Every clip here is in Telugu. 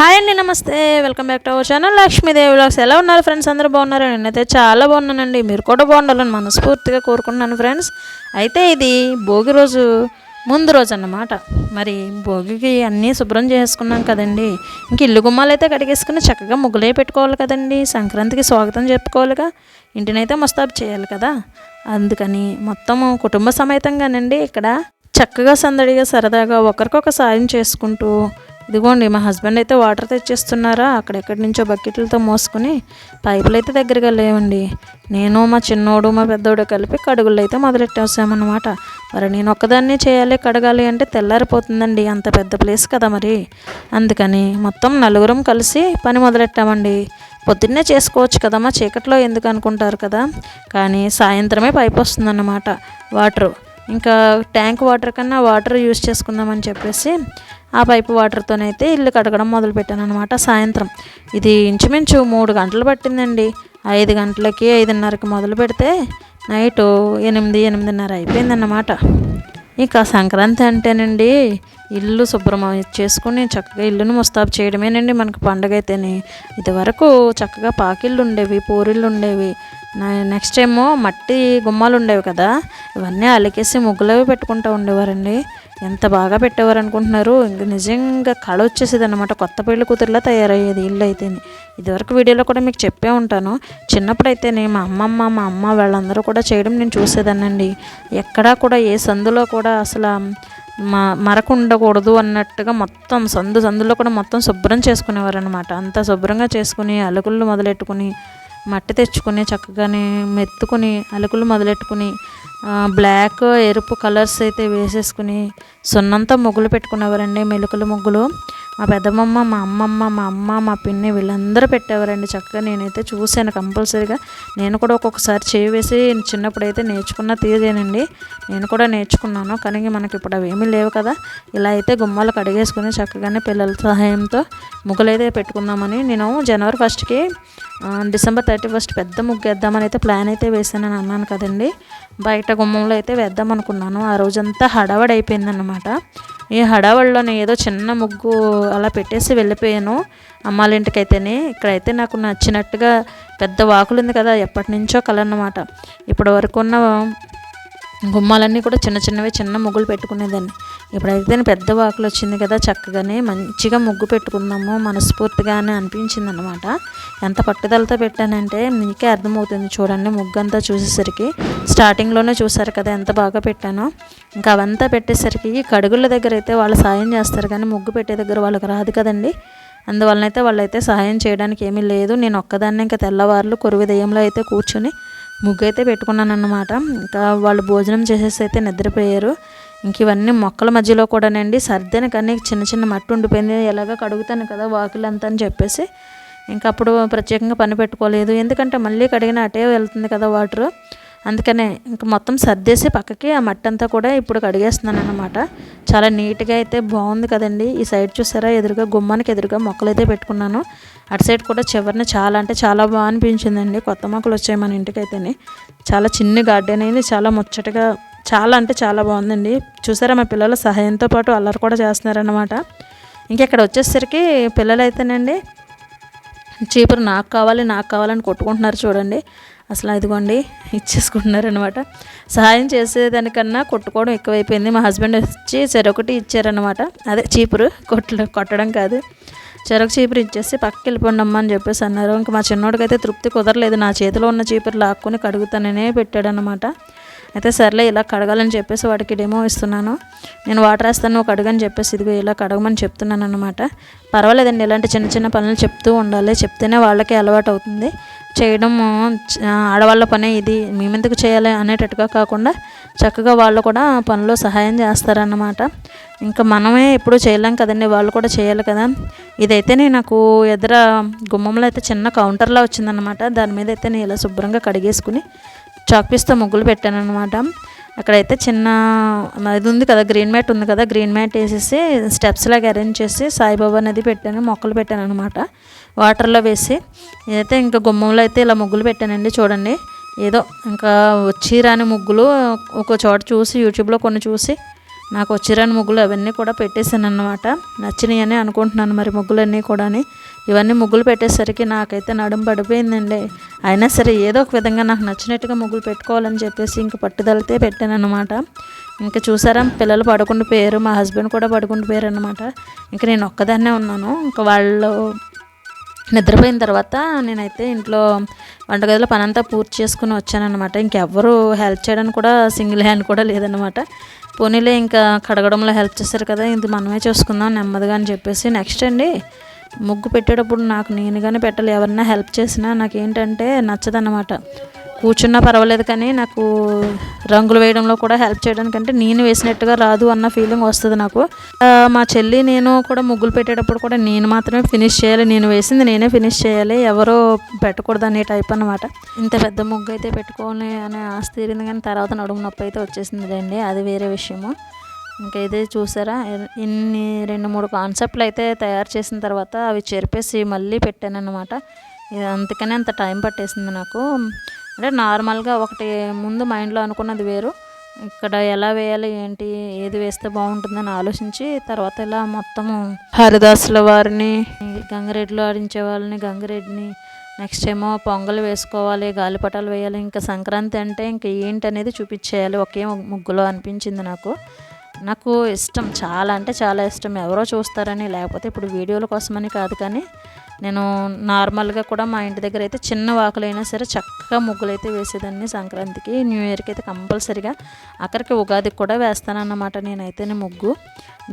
హాయ్ అండి నమస్తే. Welcome back to our channel Lakshmidevi blogs ఎలా ఉన్నారు ఫ్రెండ్స్? అందరూ బాగున్నారు? నేనైతే చాలా బాగున్నానండి. మీరు కూడా బాగుండాలని మనస్ఫూర్తిగా కోరుకుంటున్నాను ఫ్రెండ్స్. అయితే ఇది భోగి రోజు ముందు రోజు అన్నమాట. మరి భోగికి అన్నీ శుభ్రం చేసుకున్నాం కదండి. ఇంక ఇల్లు గుమ్మాలు అయితే కడిగేసుకుని చక్కగా ముగ్గులే పెట్టుకోవాలి కదండి. సంక్రాంతికి స్వాగతం చెప్పుకోవాలిగా. ఇంటినైతే ముస్తాబు చేయాలి కదా. అందుకని మొత్తము కుటుంబ సమేతంగానండి. ఇక్కడ చక్కగా సందడిగా సరదాగా ఒకరికొక సాయం చేసుకుంటూ ఇదిగోండి మా హస్బెండ్ అయితే వాటర్ తెచ్చేస్తున్నారా? అక్కడెక్కడి నుంచో బకెట్లతో మోసుకుని పైపులు అయితే దగ్గరగా లేవండి. నేను మా చిన్నోడు మా పెద్దోడు కలిపి కడుగులు అయితే మొదలెట్టేసామన్నమాట మరి నేను ఒక్కదాన్ని చేయాలి కడగాలి అంటే తెల్లారిపోతుందండి. అంత పెద్ద ప్లేస్ కదా మరి. అందుకని మొత్తం నలుగురం కలిసి పని మొదలెట్టామండి. పొద్దున్నే చేసుకోవచ్చు కదమ్మా చీకట్లో ఎందుకు అనుకుంటారు కదా? కానీ సాయంత్రమే పైపు వస్తుందన్నమాట. వాటరు ఇంకా ట్యాంక్ వాటర్ కన్నా వాటర్ యూస్ చేసుకుందామని చెప్పేసి ఆ పైపు వాటర్తోనైతే ఇల్లు కడగడం మొదలుపెట్టాను అనమాట సాయంత్రం. ఇది ఇంచుమించు మూడు గంటలు పట్టిందండి. ఐదు గంటలకి ఐదున్నరకి మొదలు పెడితే నైట్ ఎనిమిది ఎనిమిదిన్నర అయిపోయిందన్నమాట. ఇక సంక్రాంతి అంటేనండి ఇల్లు శుభ్రం చేసుకుని చక్కగా ఇల్లును ముస్తాబు చేయడమేనండి మనకు పండగ అయితేనే ఇదివరకు చక్కగా పాకిళ్ళు ఉండేవి పూరిళ్ళు ఉండేవి నెక్స్ట్ ఏమో మట్టి గుమ్మాలు ఉండేవి కదా. ఇవన్నీ అలికేసి ముగ్గులవి పెట్టుకుంటూ ఉండేవారండి. ఎంత బాగా పెట్టేవారు అనుకుంటున్నారు ఇంక నిజంగా కళ వచ్చేసేది అనమాట కొత్త పెళ్ళి కూతురులా తయారయ్యేది ఇల్లు అయితేనే. ఇదివరకు వీడియోలో కూడా మీకు చెప్పే ఉంటాను. చిన్నప్పుడైతేనే మా అమ్మమ్మ మా అమ్మ వాళ్ళందరూ కూడా చేయడం నేను చూసేదానండి ఎక్కడా కూడా ఏ సందులో కూడా అసలు మా మరకు ఉండకూడదు అన్నట్టుగా మొత్తం సందు సందులో కూడా మొత్తం శుభ్రం చేసుకునేవారు అనమాట అంత శుభ్రంగా చేసుకుని అలుకులు మొదలెట్టుకుని మట్టి తెచ్చుకొని చక్కగానే మెత్తుకుని అలుకులు మొదలెట్టుకుని బ్లాక్ ఎరుపు కలర్స్ అయితే వేసేసుకుని సున్నంతా ముగ్గులు పెట్టుకునేవారండి మెలుకల ముగ్గులు. మా పెద్దమ్మమ్మ మా అమ్మమ్మ మా అమ్మ మా పిన్ని వీళ్ళందరూ పెట్టేవారండి. చక్కగా నేనైతే చూశాను కంపల్సరీగా. నేను కూడా ఒక్కొక్కసారి చేయి వేసి చిన్నప్పుడైతే నేర్చుకున్న తీరేనండి. నేను కూడా నేర్చుకున్నాను కానీ మనకి ఇప్పుడు అవేమీ లేవు కదా. ఇలా అయితే గుమ్మాలు కడిగేసుకుని చక్కగానే పిల్లల సహాయంతో ముగ్గులైతే పెట్టుకుందామని నేను జనవరి ఫస్ట్కి డిసెంబర్ థర్టీ ఫస్ట్ పెద్ద ముగ్గు వేద్దామని అయితే ప్లాన్ అయితే వేసానని అన్నాను కదండి. బయట గుమ్మంలో అయితే వేద్దాం అనుకున్నాను ఆ రోజంతా హడావడి అయిపోయిందన్నమాట. ఈ హడావడిలోనే ఏదో చిన్న ముగ్గు అలా పెట్టేసి వెళ్ళిపోయాను. అమ్మాలింటికైతేనే ఇక్కడైతే నాకు నచ్చినట్టుగా పెద్ద వాకులు ఉంది కదా ఎప్పటి నుంచో కల అన్నమాట ఇప్పటి వరకు ఉన్న గుమ్మాలన్నీ కూడా చిన్న చిన్నవి చిన్న ముగ్గులు పెట్టుకునేదాన్ని. ఇప్పుడైతే పెద్ద వాకులు వచ్చింది కదా చక్కగానే మంచిగా ముగ్గు పెట్టుకున్నాము మనస్ఫూర్తిగా అని అనిపించింది అనమాట ఎంత పట్టుదలతో పెట్టానంటే మీకే అర్థమవుతుంది చూడండి ముగ్గు అంతా చూసేసరికి స్టార్టింగ్లోనే చూసారు కదా ఎంత బాగా పెట్టానో. ఇంకా అవంతా పెట్టేసరికి కడుగుల దగ్గర అయితే వాళ్ళు సాయం చేస్తారు కానీ ముగ్గు పెట్టే దగ్గర వాళ్ళకి రాదు కదండి. అందువలన అయితే వాళ్ళైతే సహాయం చేయడానికి ఏమీ లేదు. నేను ఒక్కదాన్ని ఇంకా తెల్లవారులు కొరువి అయితే కూర్చొని ముగ్గు అయితే పెట్టుకున్నాను అన్నమాట ఇంకా వాళ్ళు భోజనం చేసేసి అయితే నిద్రపోయారు. ఇంక ఇవన్నీ మొక్కల మధ్యలో కూడానండి. సర్దాను కానీ చిన్న చిన్న మట్టి ఉండిపోయింది. ఎలాగ కడుగుతాను కదా వాకిలంతా అని చెప్పేసి. ఇంకా అప్పుడు ప్రత్యేకంగా పని పెట్టుకోలేదు. ఎందుకంటే మళ్ళీ కడిగిన అటే వెళ్తుంది కదా వాటర్. అందుకనే ఇంక మొత్తం సర్దేసి పక్కకి ఆ మట్టి అంతా కూడా ఇప్పుడు కడిగేస్తున్నాను అనమాట చాలా నీట్గా అయితే బాగుంది కదండి. ఈ సైడ్ చూసారా ఎదురుగా గుమ్మానికి ఎదురుగా మొక్కలు అయితే పెట్టుకున్నాను. అటు సైడ్ కూడా చివరిని చాలా అంటే చాలా బాగా అనిపించిందండి. కొత్త మొక్కలు వచ్చాయి మన ఇంటికైతేనే. చాలా చిన్న గార్డెన్ అయింది చాలా ముచ్చటగా చాలా అంటే చాలా బాగుందండి. చూసారా మా పిల్లల సహాయంతో పాటు అల్లరి కూడా చేస్తున్నారన్నమాట. ఇంకెక్కడ వచ్చేసరికి పిల్లలు అయితేనండి చీపురు నాకు కావాలి నాకు కావాలని కొట్టుకుంటున్నారు చూడండి. అసలు ఇదిగోండి ఇచ్చేసుకుంటున్నారనమాట సహాయం చేసేదానికన్నా కొట్టుకోవడం ఎక్కువైపోయింది. మా హస్బెండ్ వచ్చి చెరొకటి ఇచ్చారనమాట అదే చీపురు కొట్ల కొట్టడం కాదు. చెరకు చీపురు ఇచ్చేసి పక్కకి వెళ్ళిపోండి అమ్మ అని చెప్పేసి అన్నారు. ఇంకా మా చిన్నోడికైతే అయితే తృప్తి కుదరలేదు. నా చేతిలో ఉన్న చీపురు లాక్కొని కడుగుతాననే పెట్టాడనమాట అయితే సర్లే ఇలా కడగాలని చెప్పేసి వాడికి డెమో ఇస్తున్నాను. నేను వాటర్ వేస్తాను నువ్వు కడగని చెప్పేసి ఇదిగో ఇలా కడగమని చెప్తున్నాను అనమాట పర్వాలేదండి ఇలాంటి చిన్న చిన్న పనులు చెప్తూ ఉండాలి. చెప్తేనే వాళ్ళకి అలవాటు అవుతుంది. చేయడం ఆడవాళ్ళ పనే ఇది. మేమెందుకు చేయాలి అనేటట్టుగా కాకుండా చక్కగా వాళ్ళు కూడా పనిలో సహాయం చేస్తారన్నమాట. ఇంకా మనమే ఎప్పుడు చేయలేం కదండి వాళ్ళు కూడా చేయాలి కదా. ఇదైతేనే నాకు ఎదుర గుమ్మంలో అయితే చిన్న కౌంటర్లా వచ్చిందనమాట దాని మీద అయితే నేను ఇలా శుభ్రంగా కడిగేసుకుని చాక్పీస్తో ముగ్గులు పెట్టాను అక్కడైతే చిన్న ఇది ఉంది కదా గ్రీన్ మ్యాట్ ఉంది కదా గ్రీన్ మ్యాట్ వేసేసి స్టెప్స్ లాగా అరేంజ్ చేసి సాయిబాబా అనేది పెట్టాను మొక్కలు పెట్టాను అనమాట వాటర్లో వేసి ఇదైతే ఇంకా గుమ్మంలో అయితే ఇలా ముగ్గులు పెట్టానండి చూడండి. ఏదో ఇంకా వచ్చి రాని ముగ్గులు ఒక చోట చూసి యూట్యూబ్లో కొన్ని చూసి నాకు వచ్చిరాని ముగ్గులు అవన్నీ కూడా పెట్టేశాను అన్నమాట నచ్చినాయి అని అనుకుంటున్నాను మరి ముగ్గులన్నీ కూడా ఇవన్నీ ముగ్గులు పెట్టేసరికి నాకైతే నడుం పడిపోయిందండి. అయినా సరే ఏదో ఒక విధంగా నాకు నచ్చినట్టుగా ముగ్గులు పెట్టుకోవాలని చెప్పేసి ఇంక పట్టుదలతే పెట్టాను అనమాట ఇంకా చూసారా పిల్లలు పడుకుండి పోయారు మా హస్బెండ్ కూడా పడుకుండి పోయారు అనమాట ఇంకా నేను ఒక్కదాన్నే ఉన్నాను. ఇంకా వాళ్ళు నిద్రపోయిన తర్వాత నేనైతే ఇంట్లో వంటగదిలో పనంతా పూర్తి చేసుకుని వచ్చానమాట ఇంకెవ్వరూ హెల్ప్ చేయడానికి కూడా సింగిల్ హ్యాండ్ కూడా లేదనమాట పోనీలే ఇంకా కడగడంలో హెల్ప్ చేస్తారు కదా ఇది మనమే చూసుకుందాం నెమ్మదిగా అని చెప్పేసి నెక్స్ట్ అండి ముగ్గు పెట్టేటప్పుడు నాకు నేనుగానే పెట్టాలి. ఎవరన్నా హెల్ప్ చేసినా నాకేంటంటే నచ్చదన్నమాట. కూర్చున్నా పర్వాలేదు కానీ నాకు రంగులు వేయడంలో కూడా హెల్ప్ చేయడానికంటే నేను వేసినట్టుగా రాదు అన్న ఫీలింగ్ వస్తుంది నాకు. మా చెల్లి నేను కూడా ముగ్గులు పెట్టేటప్పుడు కూడా నేను మాత్రమే ఫినిష్ చేయాలి. నేను వేసింది నేనే ఫినిష్ చేయాలి. ఎవరో పెట్టకూడదు అనే టైప్ అనమాట ఇంత పెద్ద ముగ్గు అయితే పెట్టుకోవాలి అనే ఆశ తీరింది కానీ తర్వాత నడుము నొప్పి అయితే వచ్చేసింది అండి అది వేరే విషయము. ఇంకా ఇదే చూసారా? ఇన్ని రెండు మూడు కాన్సెప్ట్లు అయితే తయారు చేసిన తర్వాత అవి చెరిపేసి మళ్ళీ పెట్టాను అనమాట అందుకనే అంత టైం పట్టేసింది నాకు. అంటే నార్మల్గా ఒకటి ముందు మైండ్లో అనుకున్నది వేరు. ఇక్కడ ఎలా వేయాలి ఏంటి ఏది వేస్తే బాగుంటుందని ఆలోచించి తర్వాత ఇలా మొత్తము హరిదాసుల వారిని గంగరెడ్డిలో ఆడించే వాళ్ళని గంగరెడ్డిని నెక్స్ట్ ఏమో పొంగల్ వేసుకోవాలి గాలిపటాలు వేయాలి ఇంకా సంక్రాంతి అంటే ఇంకా ఏంటి అనేది చూపించేయాలి ఒకే ముగ్గులో అనిపించింది నాకు. నాకు ఇష్టం చాలా అంటే చాలా ఇష్టం. ఎవరో చూస్తారని లేకపోతే ఇప్పుడు వీడియోల కోసమని కాదు కానీ నేను నార్మల్గా కూడా మా ఇంటి దగ్గర అయితే చిన్న వాకులైనా సరే చక్కగా ముగ్గులు అయితే వేసేదాన్ని సంక్రాంతికి. న్యూ ఇయర్కి అయితే కంపల్సరిగా అక్కడికి ఉగాదికి కూడా వేస్తానన్నమాట నేనైతేనే ముగ్గు.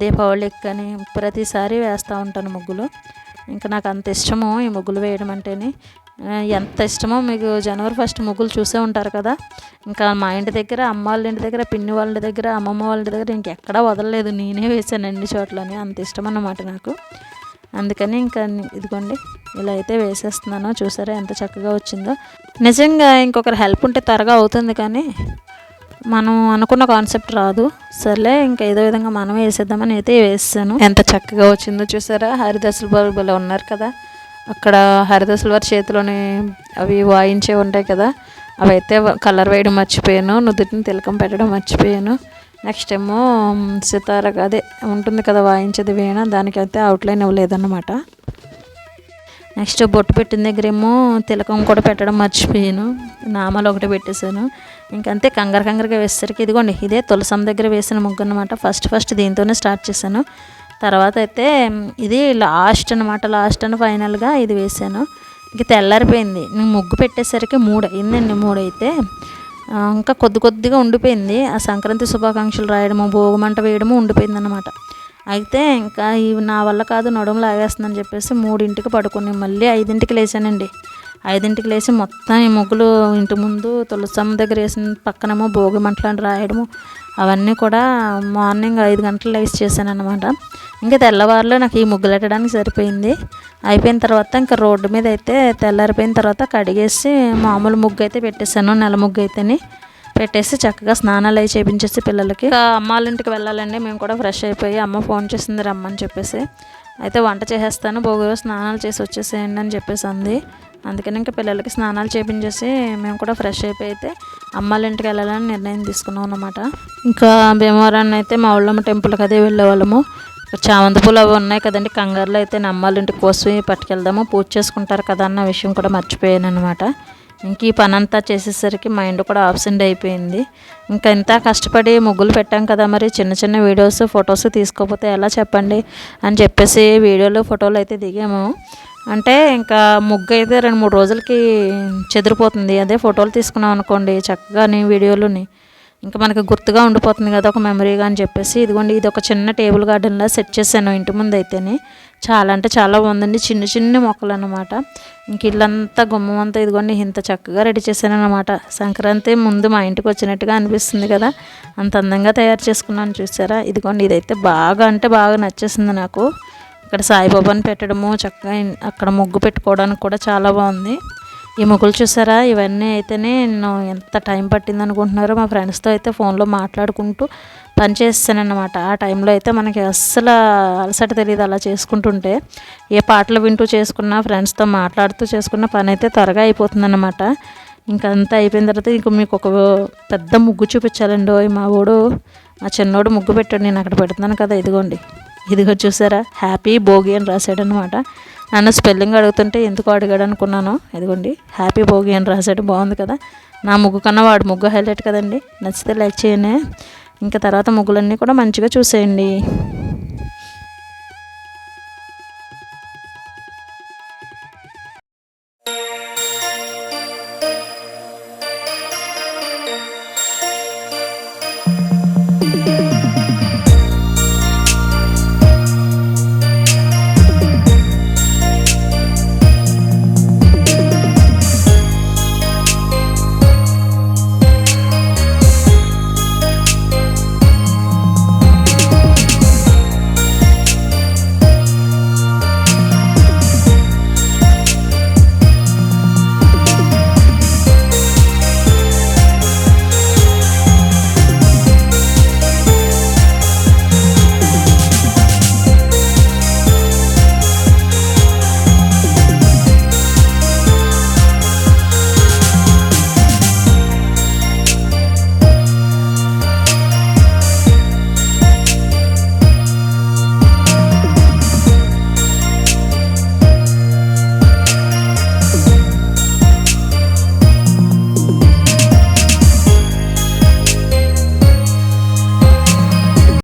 దీపావళికి కానీ ప్రతిసారి వేస్తూ ఉంటాను ముగ్గులు. ఇంకా నాకు అంత ఇష్టము ఈ ముగ్గులు వేయడం అంటేనే. ఎంత ఇష్టమో మీకు జనవరి ఫస్ట్ ముగ్గులు చూసే ఉంటారు కదా. ఇంకా మా ఇంటి దగ్గర అమ్మ వాళ్ళ ఇంటి దగ్గర పిన్ని వాళ్ళ దగ్గర అమ్మమ్మ వాళ్ళ దగ్గర ఇంకెక్కడా వదలలేదు. నేనే వేసాను అన్ని చోట్లని అంత ఇష్టం అన్నమాట నాకు. అందుకని ఇంకా ఇదిగోండి ఇలా అయితే వేసేస్తున్నాను. చూసారా ఎంత చక్కగా వచ్చిందో. నిజంగా ఇంకొకరి హెల్ప్ ఉంటే త్వరగా అవుతుంది కానీ మనం అనుకున్న కాన్సెప్ట్ రాదు. సర్లే ఇంకా ఏదో విధంగా మనం వేసేద్దామని అయితే వేసాను. ఎంత చక్కగా వచ్చిందో చూసారా. హరిదశలు బాబు ఉన్నారు కదా. అక్కడ హరిత సిల్వర్ చేతిలోని అవి వాయించే ఉంటాయి కదా అవి అయితే కలర్ వేయడం మర్చిపోయాను నుదుటిని తిలకం పెట్టడం మర్చిపోయాను. నెక్స్ట్ ఏమో సితార అదే ఉంటుంది కదా వాయించేది వీణ దానికైతే అవుట్లైన్ ఇవ్వలేదన్నమాట. నెక్స్ట్ బొట్టు పెట్టిన దగ్గర ఏమో తిలకం కూడా పెట్టడం మర్చిపోయాను నామాలు ఒకటి పెట్టేశాను. ఇంకంతే కంగర కంగారుగా వేసేసరికి ఇదిగోండి ఇదే తులసం దగ్గర వేసిన ముగ్గు అనమాట ఫస్ట్ ఫస్ట్ దీంతోనే స్టార్ట్ చేశాను. తర్వాత అయితే ఇది లాస్ట్ అనమాట లాస్ట్ అని ఫైనల్గా ఇది వేసాను. ఇంక తెల్లారిపోయింది. నేను ముగ్గు పెట్టేసరికి మూడు అయిందండి మూడు అయితే. ఇంకా కొద్ది కొద్దిగా ఉండిపోయింది. ఆ సంక్రాంతి శుభాకాంక్షలు రాయడము భోగమంట వేయడము ఉండిపోయింది అనమాట అయితే ఇంకా ఇవి నా వల్ల కాదు నడుము లాగేస్తుందని చెప్పేసి మూడింటికి పడుకుని మళ్ళీ ఐదింటికి లేచానండి. ఐదింటికి లేచి మొత్తం ఈ ముగ్గులు ఇంటి ముందు తులసమ్మ దగ్గర వేసిన పక్కనేమో భోగి మంటలను రాయడము అవన్నీ కూడా మార్నింగ్ ఐదు గంటలు లేచి చేశాను అనమాట ఇంకా తెల్లవారులో నాకు ఈ ముగ్గులు పెట్టడానికి సరిపోయింది. అయిపోయిన తర్వాత ఇంకా రోడ్డు మీద అయితే తెల్లారిపోయిన తర్వాత కడిగేసి మామూలు ముగ్గు అయితే పెట్టేశాను నెల ముగ్గు అయితేని. పెట్టేసి చక్కగా స్నానాలు అవి చేపించేసి పిల్లలకి. అమ్మ వాళ్ళ ఇంటికి వెళ్ళాలండి మేము కూడా ఫ్రెష్ అయిపోయి అమ్మ ఫోన్ చేసింది రమ్మని చెప్పేసి. అయితే వంట చేసేస్తాను భోగి స్నానాలు చేసి వచ్చేసేయండి అని చెప్పేసి అంది. అందుకని ఇంకా పిల్లలకి స్నానాలు చేపించేసి మేము కూడా ఫ్రెష్ అయిపోయి అయితే అమ్మాళ్ళ ఇంటికి వెళ్ళాలని నిర్ణయం తీసుకున్నాం అనమాట ఇంకా భీమవరాన్ని అయితే మా ఊళ్ళమ్మ టెంపుల్కి అదే వెళ్ళేవాళ్ళము. చామంతి పూలు అవి ఉన్నాయి కదండి కంగారులో అయితే నమ్మాలింటి ఇంటికి కోసి పట్టుకెళ్దాము పూజ చేసుకుంటారు కదా అన్న విషయం కూడా మర్చిపోయాను అనమాట ఇంక ఈ పని అంతా చేసేసరికి మైండ్ కూడా ఆబ్సెంట్ అయిపోయింది. ఇంకా ఇంత కష్టపడి ముగ్గులు పెట్టాం కదా మరి చిన్న చిన్న వీడియోస్ ఫొటోస్ తీసుకోకపోతే ఎలా చెప్పండి అని చెప్పేసి వీడియోలు ఫోటోలు అయితే దిగాము. అంటే ఇంకా ముగ్గు అయితే రెండు మూడు రోజులకి చెదిరిపోతుంది. అదే ఫోటోలు తీసుకున్నాం అనుకోండి చక్కగాని వీడియోలుని. ఇంకా మనకి గుర్తుగా ఉండిపోతుంది కదా ఒక మెమరీగా అని చెప్పేసి. ఇదిగోండి ఇది ఒక చిన్న టేబుల్ గార్డెన్లా సెట్ చేశాను ఇంటి ముందు అయితేనే. చాలా అంటే చాలా బాగుందండి. చిన్న చిన్న మొక్కలు అనమాట ఇంక ఇల్లంతా గుమ్మం అంతా ఇదిగోండి ఇంత చక్కగా రెడీ చేశాను అనమాట సంక్రాంతి ముందు మా ఇంటికి వచ్చినట్టుగా అనిపిస్తుంది కదా. అంత అందంగా తయారు చేసుకున్నాను చూసారా. ఇదిగోండి ఇదైతే బాగా అంటే బాగా నచ్చేసింది నాకు. ఇక్కడ సాయిబాబాని పెట్టడము చక్కగా అక్కడ ముగ్గు పెట్టుకోవడానికి కూడా చాలా బాగుంది. ఈ మొగ్గులు చూసారా? ఇవన్నీ అయితేనే నేను ఎంత టైం పట్టింది అనుకుంటున్నారో మా ఫ్రెండ్స్తో అయితే ఫోన్లో మాట్లాడుకుంటూ పని చేస్తానన్నమాట. ఆ టైంలో అయితే మనకి అస్సలు అలసట తెలియదు అలా చేసుకుంటుంటే. ఏ పాటలు వింటూ చేసుకున్నా ఫ్రెండ్స్తో మాట్లాడుతూ చేసుకున్న పని అయితే త్వరగా అయిపోతుందన్నమాట. ఇంకంతా అంతా అయిపోయిన తర్వాత ఇంక మీకు ఒక పెద్ద ముగ్గు చూపించాలండి. మా వాడు మా చిన్నోడు ముగ్గు పెట్టాడు నేను అక్కడ పెడుతున్నాను కదా ఇదిగోండి. ఇదిగో చూసారా? హ్యాపీ భోగి అని రాశాడనమాట నన్ను స్పెల్లింగ్ అడుగుతుంటే ఎందుకు అడిగాడు అనుకున్నాను ఇదిగోండి హ్యాపీ భోగి అని రాశాడు బాగుంది కదా. నా ముగ్గు కన్నా వాడు ముగ్గు హైలైట్ కదండి. నచ్చితే లైక్ చేయండి. ఇంకా తర్వాత ముగ్గులన్నీ కూడా మంచిగా చూసేయండి.